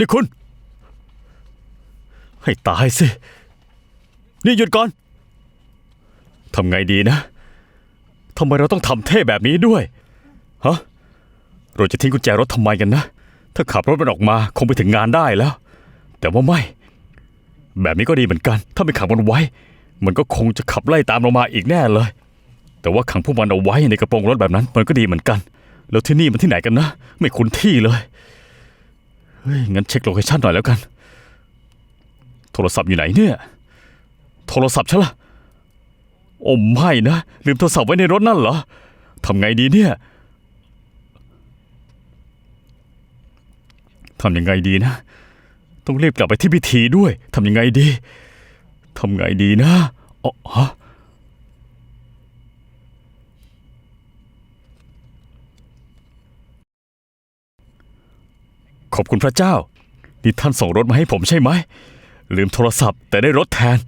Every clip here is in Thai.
นี่คุณ ให้ตายสิ นี่หยุดก่อน ทำไงดีนะ ทำไมเราต้องทำเท่แบบนี้ด้วย ฮะ เราจะทิ้งกุญแจรถทำไมกันนะ ถ้าขับรถมันออกมาคงไปถึงงานได้แล้ว แต่ว่าไม่ แบบนี้ก็ดีเหมือนกัน ถ้าไม่ขังมันไว้ มันก็คงจะขับไล่ตามเรามาอีกแน่เลย แต่ว่าขังพวกมันเอาไว้ในกระโปรงรถแบบนั้น มันก็ดีเหมือนกัน แล้วที่นี่มันที่ไหนกันนะ ไม่คุ้นที่เลย เฮ้ย งั้นเช็คโลเคชั่นหน่อยแล้วกัน โทรศัพท์อยู่ไหนเนี่ย โทรศัพท์ฉันล่ะโอ้ไม่นะ ลืมโทรศัพท์ไว้ในรถนั่นเหรอทำไงดีเนี่ยทำยังไงดีนะ ต้องรีบกลับไปที่พิธีด้วยทำยังไงดีทำไงดีนะอ๋อฮะข อบคุณพระเจ้า นี่ท่านส่งรถมาให้ผมใช่ไหม ลืมโทรศัพท์แต่ได้รถแทน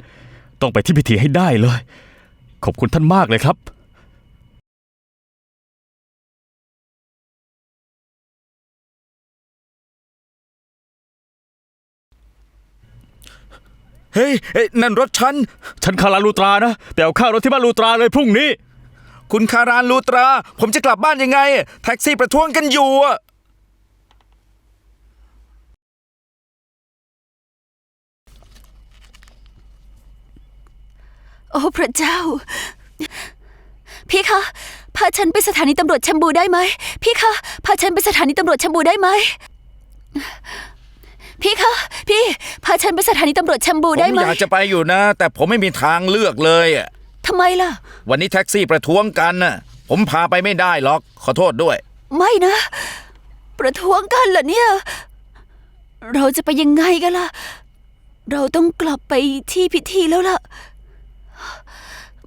ต้องไปที่พิธีให้ได้เลย ขอบคุณท่านมากเลยครับ เฮ้ยเอ้ยนั่นรถฉัน ฉันคาราลูตรานะ แต่เอาค่ารถที่บ้านลูตราเลยพรุ่งนี้ คุณคารานลูตรา ผมจะกลับบ้านยังไง แท็กซี่ประท้วงกันอยู่อะ โอ้พระเจ้า พี่คะพาฉันไปสถานีตำรวจแชมบูได้ไหมพี่คะพาฉันไปสถานีตำรวจแชมบูได้ไหมพี่คะพี่พาฉันไปสถานีตำรวจแชมบูผมได้ไหมอยากจะไปอยู่นะ แต่ผมไม่มีทางเลือกเลยอะทำไมล่ะ วันนี้แท็กซี่ประท้วงกันน่ะผมพาไปไม่ได้หรอก ขอโทษด้วย ไม่นะ ประท้วงกันเหรอเนี่ย เราจะไปยังไงกันล่ะ เราต้องกลับไปที่พิธีแล้วล่ะ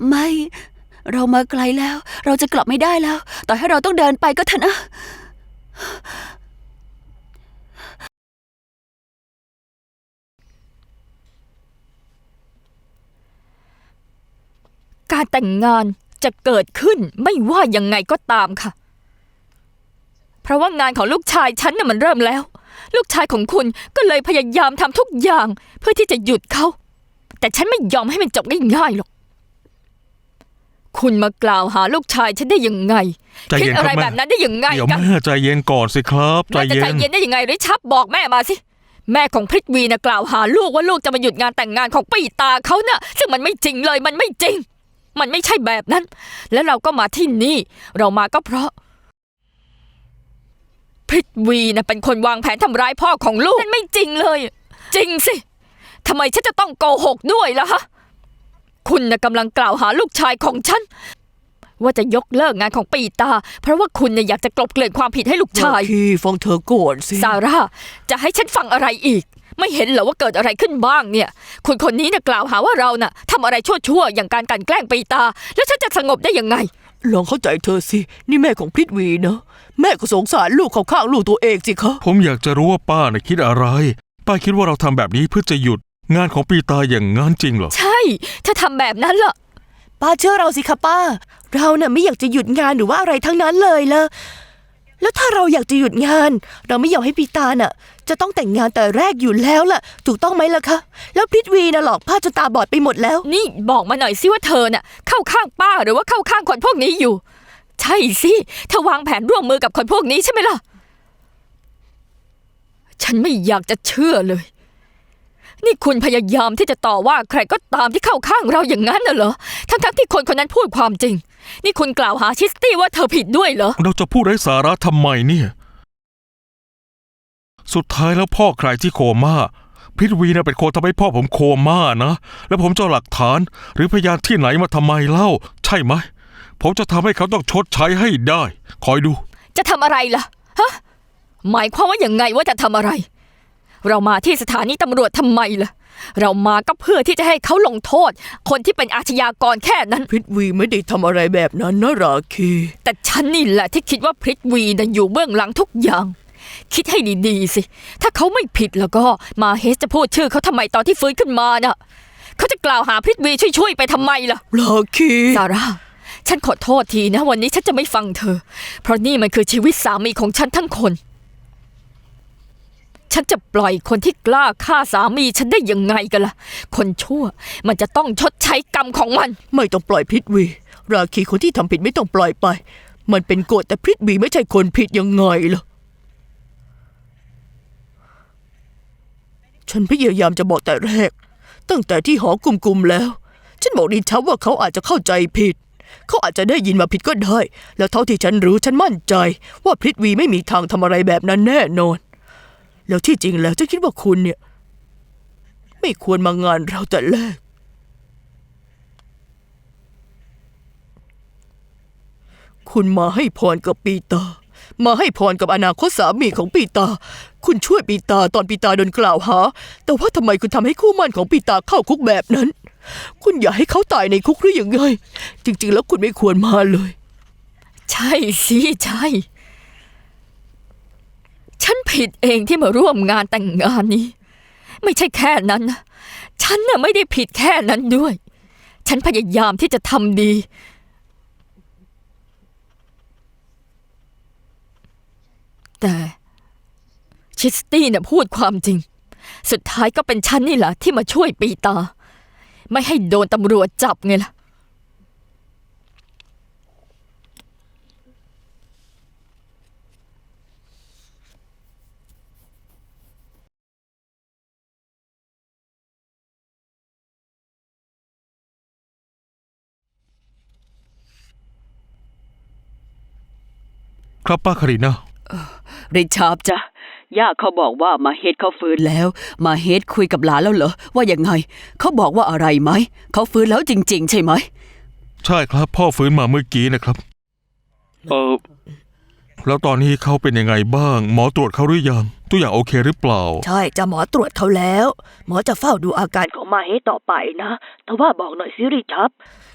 ไม่ เรามาไกลแล้ว เราจะกลับไม่ได้แล้ว ต่อให้เราต้องเดินไปก็เถอะนะ การแต่งงานจะเกิดขึ้นไม่ว่ายังไงก็ตามค่ะ เพราะว่างานของลูกชายฉันน่ะมันเริ่มแล้ว ลูกชายของคุณก็เลยพยายามทำทุกอย่าง เพื่อที่จะหยุดเขา แต่ฉันไม่ยอมให้มันจบง่ายๆหรอก คุณมากล่าวหาลูกชายฉันได้ยังไงใจคิดเย็นอะคไรรับแม่แบบนั้นได้ยังไงเดี๋ยวกันแม่ใจเย็นก่อนสิครับใจแม่จะเย็ใจน เย็นได้ยังไงริชับบอกแม่มาสิ แม่ของพริตวีนะกล่าวหาลูกว่าลูกจะมาหยุดงานแต่งงานของปีตาเขาน่ะ ซึ่งมันไม่จริงเลยมันไม่จริง มันไม่ใช่แบบนั้น แล้วเราก็มาที่นี่ เรามาก็เพราะพริตวีนะเป็นคนวางแผนทำร้ายพ่อของลูกนั่นไม่จริงเลย จริงสิ ทำไมฉันจะต้องโกหกด้วยล่ะฮะ คุณนะกำลังกล่าวหาลูกชายของฉัน ว่าจะยกเลิกงานของปีตา เพราะว่าคุณเนี่ยอยากจะกลบเกลื่อนความผิดให้ลูกชายพี่ฟังเธอก่อนสิซาร่าจะให้ฉันฟังอะไรอีก ไม่เห็นเหรอว่าเกิดอะไรขึ้นบ้างเนี่ย คุณคนนี้เนี่ยกล่าวหาว่าเราน่ะทำอะไรชั่วๆอย่างการกลันแกล้งปีตา แล้วฉันจะสงบได้ยังไง ลองเข้าใจเธอสิ นี่แม่ของพริตวีนะ แม่ก็สงสารลูกเขาข้างลูกตัวเองสิคะ ผมอยากจะรู้ว่าป้าน่ะคิดอะไร ป้าคิดว่าเราทำแบบนี้เพื่อจะหยุด งานของปีตาอย่างงั้นจริงเหรอ ใช่ถ้าทำแบบนั้นล่ะ ป้าเชื่อเราสิคะป้า เราน่ะไม่อยากจะหยุดงานหรือว่าอะไรทั้งนั้นเลยละแล้วถ้าเราอยากจะหยุดงาน เราไม่ยอมให้ปีตาน่ะ จะต้องแต่งงานแต่แรกอยู่แล้วล่ะ ถูกต้องไหมล่ะคะแล้วพริตวีน่ะหลอกป้าจนตาบอดไปหมดแล้ว นี่บอกมาหน่อยสิว่าเธอน่ะ เข้าข้างป้าหรือว่าเข้าข้างคนพวกนี้อยู่ ใช่สิเธอวางแผนร่วมมือกับคนพวกนี้ใช่ไหมล่ะ ฉันไม่อยากจะเชื่อเลย นี่คุณพยายามที่จะต่อว่าใครก็ตามที่เข้าข้างเราอย่างนั้นน่ะเหรอ ทั้งๆที่คนคนนั้นพูดความจริง นี่คุณกล่าวหาชิสตี้ว่าเธอผิดด้วยเหรอ เราจะพูดไร้สาระทำไมเนี่ย สุดท้ายแล้วพ่อใครที่โคม่าพริตวีน่ะเป็นคนทำให้พ่อผมโคม่านะ แล้วผมจะเอาหลักฐาน หรือพยานที่ไหนมาทำไมเล่า ใช่ไหม ผมจะทำให้เขาต้องชดใช้ให้ได้ คอยดู จะทำอะไรล่ะ ฮะ หมายความว่าอย่างไงว่าจะทำอะไร เรามาที่สถานีตำรวจทำไมล่ะ เรามาก็เพื่อที่จะให้เขาลงโทษ คนที่เป็นอาชญากรแค่นั้น พริตวีไม่ได้ทำอะไรแบบนั้นนะราคี แต่ฉันนี่แหละที่คิดว่าพริตวีน่ะอยู่เบื้องหลังทุกอย่าง คิดให้ดีๆสิ ถ้าเขาไม่ผิดแล้วก็มาเฮสจะพูดชื่อเขาทำไมตอนที่ฟื้นขึ้นมาน่ะเขาจะกล่าวหาพริตวีช่วยๆไปทำไมล่ะราคีซาร่าฉันขอโทษทีนะ วันนี้ฉันจะไม่ฟังเธอ เพราะนี่มันคือชีวิตสามีของฉันทั้งคน ฉันจะปล่อยคนที่กล้าฆ่าสามีฉันได้ยังไงกันล่ะ คนชั่วมันจะต้องชดใช้กรรมของมัน ไม่ต้องปล่อยพริตวี ราคีคนที่ทำผิดไม่ต้องปล่อยไป มันเป็นกฎแต่พริตวีไม่ใช่คนผิดยังไงล่ะ ฉันพยายามจะบอกแต่แรก ตั้งแต่ที่หอกลุ่มๆแล้ว ฉันบอกดิฉันว่าเขาอาจจะเข้าใจผิด เขาอาจจะได้ยินมาผิดก็ได้ แล้วเท่าที่ฉันรู้ฉันมั่นใจ ว่าพริตวีไม่มีทางทำอะไรแบบนั้นแน่นอน แล้วที่จริงแล้วฉันคิดว่าคุณเนี่ย ไม่ควรมางานเราแต่แรก คุณมาให้พรกับปีตา มาให้พรกับอนาคตสามีของปีตา คุณช่วยปีตาตอนปีตาโดนกล่าวหา แต่ว่าทำไมคุณทำให้คู่มั่นของปีตาเข้าคุกแบบนั้น คุณอยากให้เขาตายในคุกหรือยังไง จริง ๆ แล้วคุณไม่ควรมาเลย ใช่สิใช่ ฉันผิดเองที่มาร่วมงานแต่งงานนี้ ไม่ใช่แค่นั้นนะฉันน่ะไม่ได้ผิดแค่นั้นด้วย ฉันพยายามที่จะทำดี แต่ชิสตี้น่ะพูดความจริง สุดท้ายก็เป็นฉันนี่แหละที่มาช่วยปีตา ไม่ให้โดนตำรวจจับไงล่ะ ครับป้าคารินาริชาร์ดจ้ะย่าเขาบอกว่ามาเฮดเขาฟื้นแล้ว มาเฮดคุยกับหลานแล้วเหรอว่ายังไง เขาบอกว่าอะไรไหมเขาฟื้นแล้วจริง ๆ ใช่ไหม ใช่ครับ พ่อฟื้นมาเมื่อกี้นะครับ เออแล้วตอนนี้เขาเป็นยังไงบ้าง หมอตรวจเขาหรือยังทุกอย่างโอเคหรือเปล่า ใช่จะหมอตรวจเขาแล้ว หมอจะเฝ้าดูอาการของมาเฮต่อไปนะแต่ว่าบอกหน่อยสิริชับ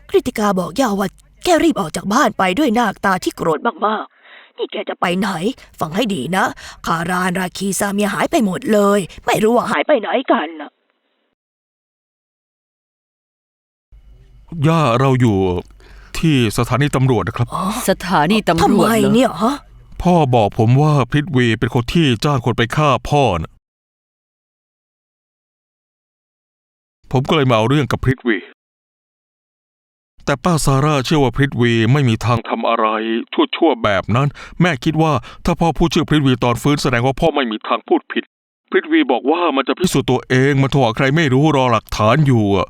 คริติกาบอกย่าว่าแกรีบออกจากบ้านไปด้วยหน้าตาที่โกรธมากๆ นี่แกจะไปไหน ฟังให้ดีนะ คารานราคีซาเมียหายไปหมดเลย ไม่รู้ว่าหายไปไหนกันนะย่าเราอยู่ที่สถานีตำรวจนะครับ สถานีตำทำรวจไมเหรอเนี่ยฮะ พ่อบอกผมว่าพริตวีเป็นคนที่จ้างคนไปฆ่าพ่อนะผมก็เลยมาเอาเรื่องกับพริตวี แต่ป้าซาร่าเชื่อว่าพริตวีไม่มีทางทำอะไรชั่วๆแบบนั้น แม่คิดว่าถ้าพ่อพูดชื่อพริตวีตอนฟื้นแสดงว่าพ่อไม่มีทางพูดผิด พริตวีบอกว่ามันจะพิสูจน์ตัวเองมันโทรหาใครไม่รู้รอหลักฐานอยู่อะ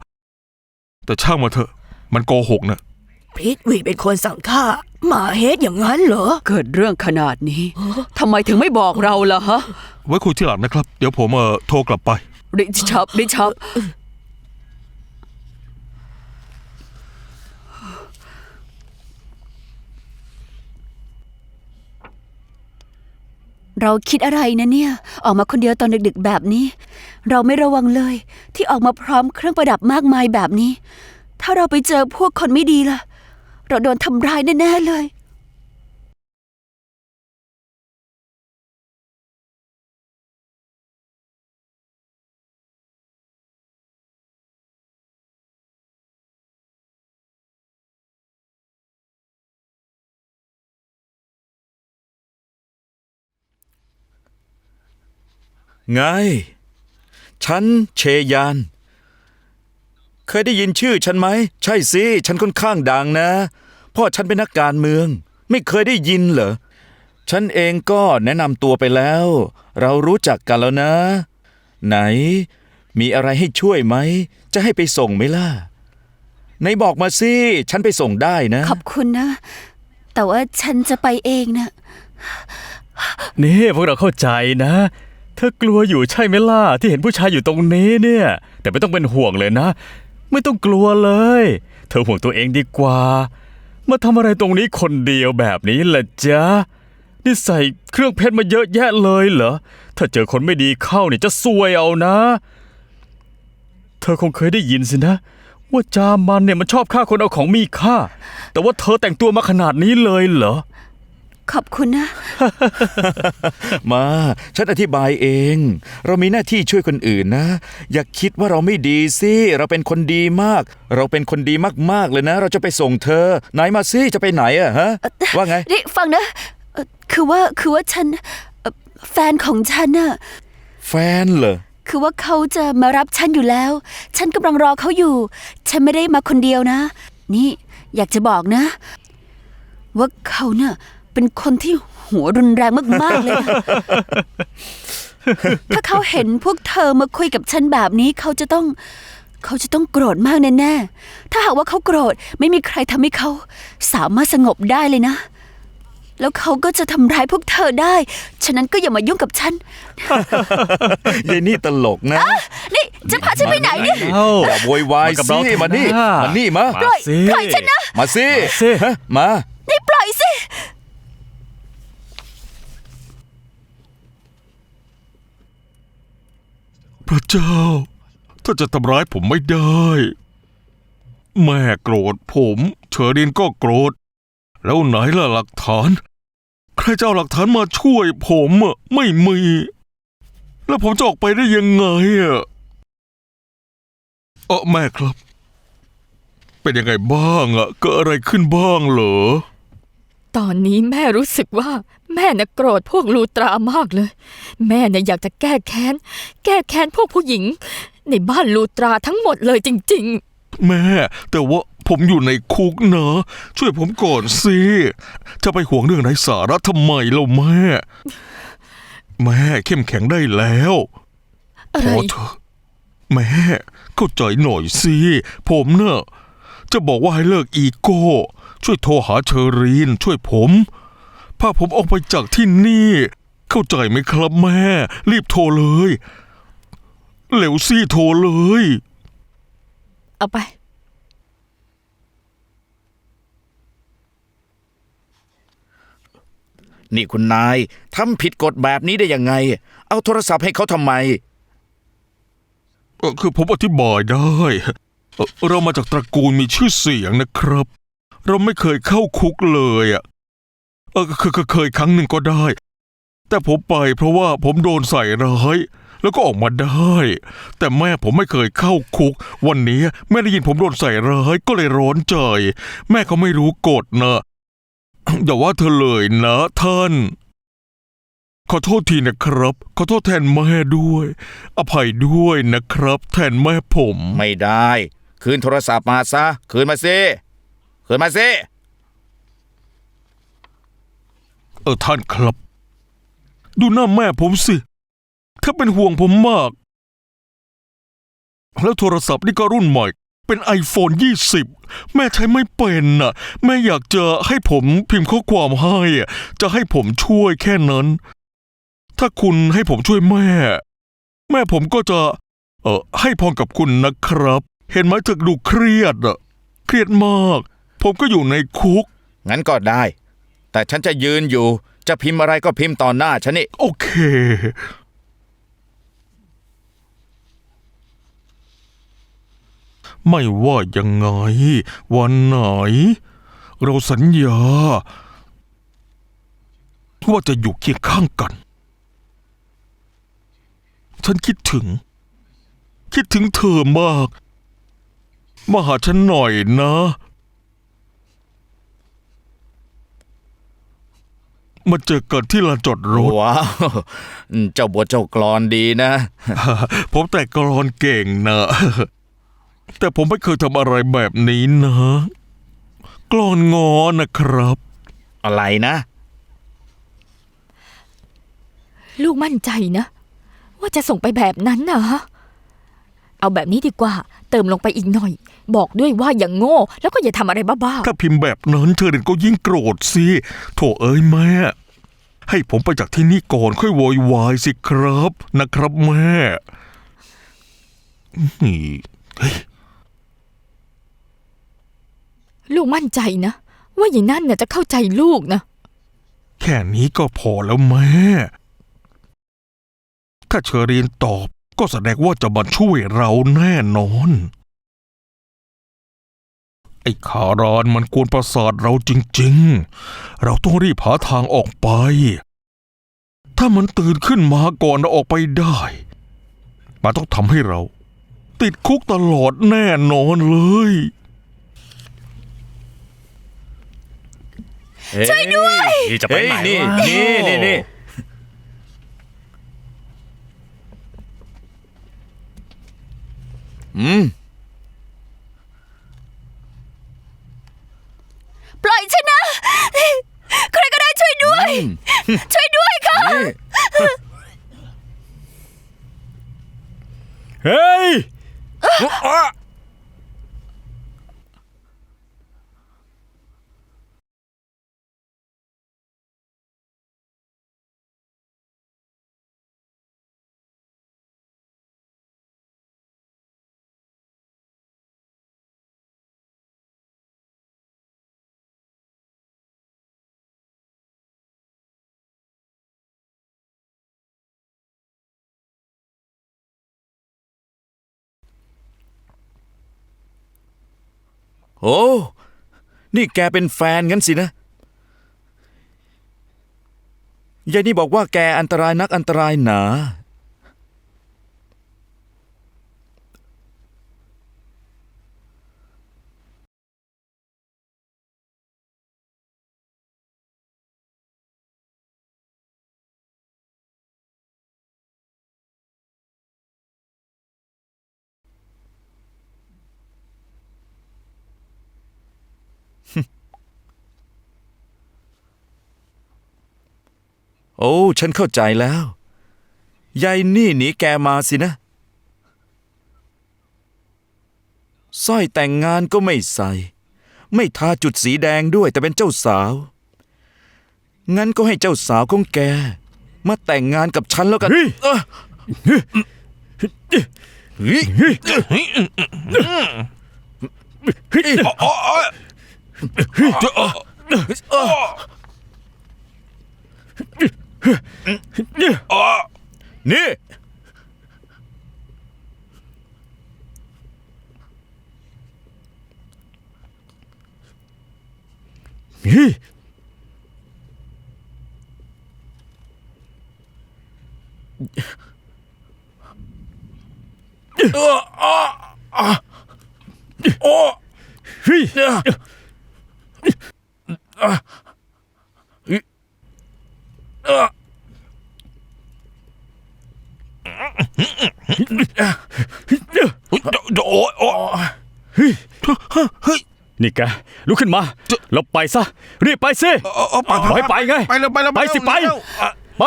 แต่ช่างมาเถอะ มันโกหกนะพริตวีเป็นคนสั่งฆ่าหมาเฮดอย่างนั้นเหรอ เกิดเรื่องขนาดนี้ทำไมถึงไม่บอกเราล่ะฮะ ไว้คุยที่หลังนะครับ เดี๋ยวผมเอ่อโทรกลับไป ริชาร์ดริชาร์ด เราคิดอะไรนะเนี่ย ออกมาคนเดียวตอนดึกๆแบบนี้ เราไม่ระวังเลย ที่ออกมาพร้อมเครื่องประดับมากมายแบบนี้ ถ้าเราไปเจอพวกคนไม่ดีล่ะ เราโดนทำร้ายแน่ๆเลย ไง ฉันเชยาน เคยได้ยินชื่อฉันไหม ใช่สิ ฉันค่อนข้างดังนะ พ่อฉันเป็นนักการเมือง ไม่เคยได้ยินเหรอ ฉันเองก็แนะนำตัวไปแล้ว เรารู้จักกันแล้วนะ ไหน มีอะไรให้ช่วยไหม จะให้ไปส่งไหมล่ะไหนบอกมาสิ ฉันไปส่งได้นะ ขอบคุณนะ แต่ว่าฉันจะไปเองนะ นี่พวกเราเข้าใจนะเธอกลัวอยู่ใช่ไหมล่ะที่เห็นผู้ชายอยู่ตรงนี้เนี่ย แต่ไม่ต้องเป็นห่วงเลยนะ ไม่ต้องกลัวเลย เธอห่วงตัวเองดีกว่า มาทำอะไรตรงนี้คนเดียวแบบนี้ล่ะจ๊ะนี่ใส่เครื่องเพชรมาเยอะแยะเลยเหรอถ้าเจอคนไม่ดีเข้าเนี่ยจะซวยเอานะ เธอคงเคยได้ยินสินะ ว่าจามันเนี่ยมันชอบฆ่าคนเอาของมีค่า แต่ว่าเธอแต่งตัวมาขนาดนี้เลยเหรอ ขอบคุณนะ มา ฉันอธิบายเอง เรามีหน้าที่ช่วยคนอื่นนะ อย่าคิดว่าเราไม่ดีสิ เราเป็นคนดีมาก เราเป็นคนดีมากๆเลยนะ เราจะไปส่งเธอ ไหนมาสิจะไปไหนอะฮะ ว่าไง นี่ฟังนะเอ่อคือว่าคือว่าฉันเอ่อแฟนของฉันน่ะ แฟนเหรอ คือว่าเขาจะมารับฉันอยู่แล้ว ฉันกำลังรอเขาอยู่ ฉันไม่ได้มาคนเดียวนะ นี่อยากจะบอกนะ ว่าเขาเน่ะ เป็นคนที่หัวรุนแรงมากๆเลยนะถ้าเขาเห็นพวกเธอมาคุยกับฉันแบบนี้เขาจะต้อง เขาจะต้องโกรธมากแน่ๆ ถ้าหากว่าเขาโกรธไม่มีใครทำให้เขาสามารถสงบได้เลยนะ แล้วเขาก็จะทำร้ายพวกเธอได้ ฉะนั้นก็อย่ามายุ่งกับฉัน ยายนี่ตลกนะนี่จะพาฉันไปไหนเนี่ย เอ้า อย่าโวยวายมากับสิเราเถอะมานี่นะ มานี่มา มาสิ ปล่อยฉันนะ มาสิมาสิ ฮะมา นี่ปล่อยสิ พระเจ้าถ้าจะทำร้ายผมไม่ได้ แม่โกรธผมเชอรินก็โกรธ แล้วไหนล่ะหลักฐาน ใครจะเอาหลักฐานมาช่วยผมอะไม่มี แล้วผมจะออกไปได้ยังไงอะเออแม่ครับ เป็นยังไงบ้างอะเกิดอะไรขึ้นบ้างเหรอ ตอนนี้แม่รู้สึกว่า แม่น่ะโกรธพวกลูตรามากเลย แม่น่ะอยากจะแก้แค้น แก้แค้นพวกผู้หญิง ในบ้านลูตราทั้งหมดเลยจริง แม่ แต่ว่าผมอยู่ในคุกนะ ช่วยผมก่อนสิ จะไปห่วงเรื่องไร้สาระทำไมเล่าแม่ แม่เข้มแข็งได้แล้วๆ อะไรพอเถอะแม่เข้าใจหน่อยสิ ผมเนอะจะบอกว่าให้เลิกอีโก้ ช่วยโทรหาเชอรีน ช่วยผมพาผมออกไปจากที่นี่ เข้าใจไหมครับแม่ รีบโทรเลยเร็วสิโทรเลย เอาไป นี่คุณนายทำผิดกฎแบบนี้ได้ยังไง เอาโทรศัพท์ให้เขาทำไม เอ่อคือผมอธิบายได้เอ่อเรามาจากตระกูลมีชื่อเสียงนะครับ เราไม่เคยเข้าคุกเลยอะเออเคยเคยคยครั้งหนึ่งก็ได้ แต่ผมไปเพราะว่าผมโดนใส่ร้ายแล้วก็ออกมาได้ แต่แม่ผมไม่เคยเข้าคุก วันนี้แม่ได้ยินผมโดนใส่ร้ายก็เลยร้อนใจ แม่เขาไม่รู้กฎนะอย่าว่าเธอเลยนะท่าน ขอโทษทีนะครับ ขอโทษแทนแม่ด้วย อภัยด้วยนะครับ แทนแม่ผม ไม่ได้ คืนโทรศัพท์มาซะ คืนมาสิ คืนมาสิเออท่านครับ ดูหน้าแม่ผมสิถ้าเป็นห่วงผมมาก แล้วโทรศัพท์นี่ก็รุ่นใหม่ เป็น iPhone 20 แม่ใช้ไม่เป็นน่ะ แม่อยากจะให้ผมพิมพ์ข้อความให้อะจะให้ผมช่วยแค่นั้น ถ้าคุณให้ผมช่วยแม่ แม่ผมก็จะ เออให้พรกับคุณนะครับ เห็นไหมเธอดูเครียดอะเครียดมาก ผมก็อยู่ในคุก งั้นก็ได้ แต่ฉันจะยืนอยู่ จะพิมพ์อะไรก็พิมพ์ต่อหน้าฉันนี่ โอเค ไม่ว่ายังไง วันไหน เราสัญญา ว่าจะอยู่เคียงข้างกัน ฉันคิดถึง คิดถึงเธอมาก มาหาฉันหน่อยนะ มาเจอกันที่ลานจอดรถ ว้าวเจ้าบทเจ้ากรอนดีนะ ผมแต่กรอนเก่งนะ แต่ผมไม่เคยทำอะไรแบบนี้นะ กรอนงอนะครับ อะไรนะ ลูกมั่นใจนะ ว่าจะส่งไปแบบนั้นนะ เอาแบบนี้ดีกว่า เติมลงไปอีกหน่อย บอกด้วยว่าอย่างโง่ แล้วก็อย่าทำอะไรบ้าถ้าพิมพ์แบบนั้นเธอเรนก็ยิ่งโกรธสิโถเอ้ยแม่ ให้ผมไปจากที่นี่ก่อนค่อยโวยวายสิครับนะครับแม่นี่เฮ้ยๆ ลูกมั่นใจนะ ว่าอย่างนั้นน่ะจะเข้าใจลูกนะ แค่นี้ก็พอแล้วแม่ ถ้าเชอรีนตอบ ก็แสดงว่าจะมาช่วยเราแน่นอน ไอ้ขารานมันกวนประสาทเราจริงๆ เราต้องรีบหาทางออกไป ถ้ามันตื่นขึ้นมาก่อนเราออกไปได้ มันต้องทำให้เรา ติดคุกตลอดแน่นอนเลยช่วยด้วย นี่จะไปไหนนี่วะนี่นี่นี่ อืม ปล่อยฉันนะ ใครก็ได้ช่วยด้วยช่วยด้วยค่ะ นี่ เฮ้ย โอ้ นี่แกเป็นแฟนงั้นสินะ ยายนี่บอกว่าแกอันตรายนักอันตรายหนา โอ้ ฉันเข้าใจแล้วยายนี่หนีแกมาสินะสร้อยแต่งงานก็ไม่ใส่ ไม่ทาจุดสีแดงด้วยแต่เป็นเจ้าสาว งั้นก็ให้เจ้าสาวของแก มาแต่งงานกับฉันแล้วกันเฮ้ยเอ้อ เฮ้ยนี่เฮ้ย โอ้ยโอ้โอ้นี่แกลุกขึ้นมาแล้วไปซะรีบไปสิไปไปไงไปเลยไปเลยไปสิไปไป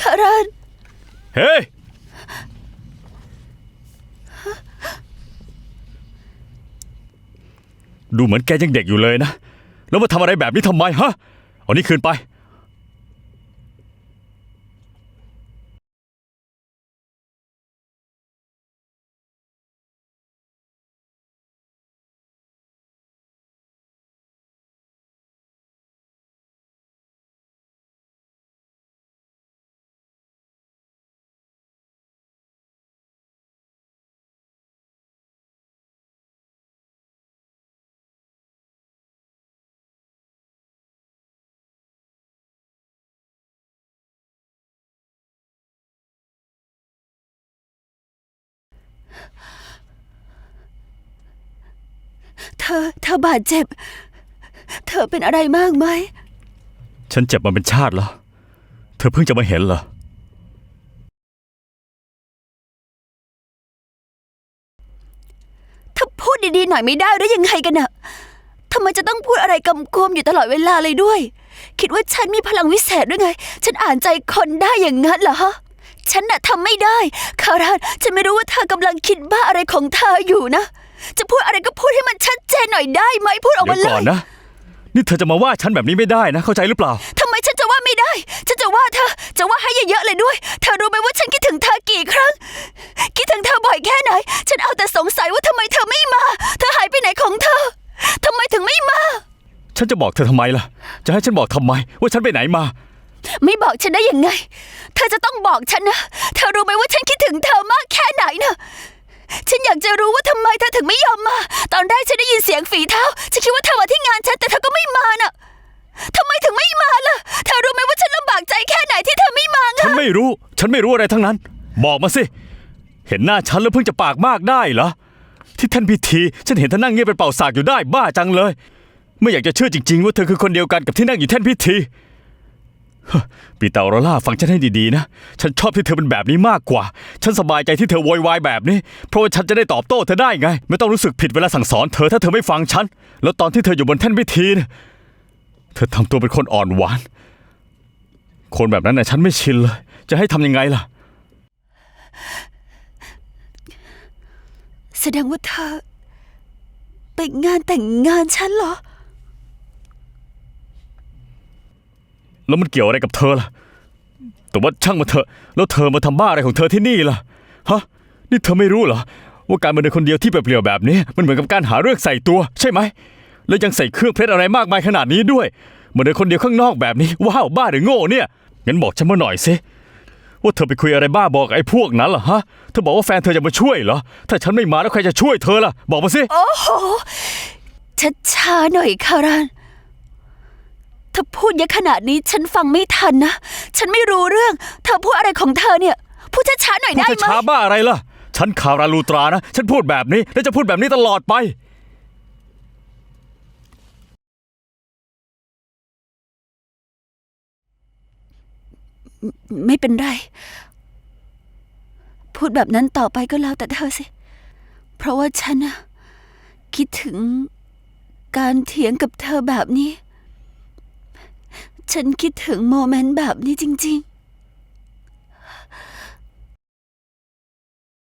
คารานเฮ้ ดูเหมือนแกยังเด็กอยู่เลยนะ แล้วมาทำอะไรแบบนี้ทำไมฮะ เอานี่คืนไป เธอ เธอบาดเจ็บ เธอเป็นอะไรมากไหม ฉันเจ็บมาเป็นชาติแล้ว เธอเพิ่งจะมาเห็นเหรอเธอพูดดีๆหน่อยไม่ได้หรือยังไงกันน่ะทำไมจะต้องพูดอะไรกำกวมอยู่ตลอดเวลาเลยด้วย คิดว่าฉันมีพลังวิเศษด้วยไง ฉันอ่านใจคนได้อย่างนั้นเหรอฮะ ฉันน่ะทำไม่ได้ คารานฉันไม่รู้ว่าเธอกำลังคิดบ้าอะไรของเธออยู่นะ จะพูดอะไรก็พูดให้มันชัดเจนหน่อยได้ไหมพูดออกเดี๋มายวเลก่อนยนะ นี่เธอจะมาว่าฉันแบบนี้ไม่ได้นะ เข้าใจหรือเปล่า ทำไมฉันจะว่าไม่ได้ ฉันจะว่าเธอ จะว่าให้เยอะๆเลยด้วย เธอรู้ไหมว่าฉันคิดถึงเธอกี่ครั้ง คิดถึงเธอบ่อยแค่ไหน ฉันเอาแต่สงสัยว่าทำไมเธอไม่มา เธอหายไปไหนของเธอทำไมถึงไม่มา ฉันจะบอกเธอทำไมล่ะ จะให้ฉันบอกทำไม ว่าฉันไปไหนมา ไม่บอกฉันได้ยังไง เธอจะต้องบอกฉันนะ เธอรู้ไหมว่าฉันคิดถึงเธอมากแค่ไหนนะฉันอยากจะรู้ว่าทำไมเธอถึงไม่ยอมมา ตอนแรกฉันได้ยินเสียงฝีเท้า ฉันคิดว่าเธอมาที่งานฉันแต่เธอก็ไม่มาน่ะทำไมถึงไม่มาล่ะ เธอรู้ไหมว่าฉันลำบากใจแค่ไหนที่เธอไม่มาไงฉันไม่รู้ ฉันไม่รู้อะไรทั้งนั้น บอกมาสิ เห็นหน้าฉันแล้วเพิ่งจะปากมากได้เหรอ ที่ท่านพิธี ฉันเห็นเธอนั่งเงียบเป็นเป่าสากอยู่ได้บ้าจังเลย ไม่อยากจะเชื่อจริง ๆ ว่าเธอคือคนเดียวกันกับที่นั่งอยู่แท่นพิธี ปีเตาโรล่าฟังฉันให้ดีๆนะ ฉันชอบที่เธอเป็นแบบนี้มากกว่า ฉันสบายใจที่เธอโวยวายแบบนี้ เพราะว่าฉันจะได้ตอบโต้เธอได้ไง ไม่ต้องรู้สึกผิดเวลาสั่งสอนเธอถ้าเธอไม่ฟังฉัน แล้วตอนที่เธออยู่บนแท่นพิธีนะเธอทำตัวเป็นคนอ่อนหวาน คนแบบนั้นน่ะฉันไม่ชินเลย จะให้ทำยังไงล่ะ แสดงว่าเธอ ไปงานแต่งงานฉันเหรอ แล้วมันเกี่ยวอะไรกับเธอล่ะ แต่ว่าช่างมาเถอะ แล้วเธอมาทำบ้าอะไรของเธอที่นี่ล่ะ ฮะ นี่เธอไม่รู้เหรอ ว่าการมาเดินคนเดียวที่เปลี่ยวแบบนี้ มันเหมือนกับการหาเรื่องใส่ตัว ใช่ไหม แล้วยังใส่เครื่องเพชรอะไรมากมายขนาดนี้ด้วย มาเดินคนเดียวข้างนอกแบบนี้ ว้าวบ้าหรือโง่เนี่ย งั้นบอกฉันมาหน่อยสิ ว่าเธอไปคุยอะไรบ้าบอกไอ้พวกนั้นเหรอฮะ เธอบอกว่าแฟนเธอจะมาช่วยเหรอ ถ้าฉันไม่มาแล้วใครจะช่วยเธอล่ะ บอกมาสิ โอ้โหช้าชาๆหน่อยคาราน อพูดเยอะขนาดนี้ฉันฟังไม่ทันนะ ฉันไม่รู้เรื่อง เธอพูดอะไรของเธอเนี่ย พูดช้าๆหน่อยพูดได้ไหมช้าๆบ้าอะไรล่ะ ฉันคาราลูตรานะ ฉันพูดแบบนี้ และจะพูดแบบนี้ตลอดไป ไม่เป็นไร พูดแบบนั้นต่อไปก็แล้วแต่เธอสิ เพราะว่าฉันนะคิดถึงการเถียงกับเธอแบบนี้ ฉันคิดถึงโมเมนต์แบบนี้จริงๆ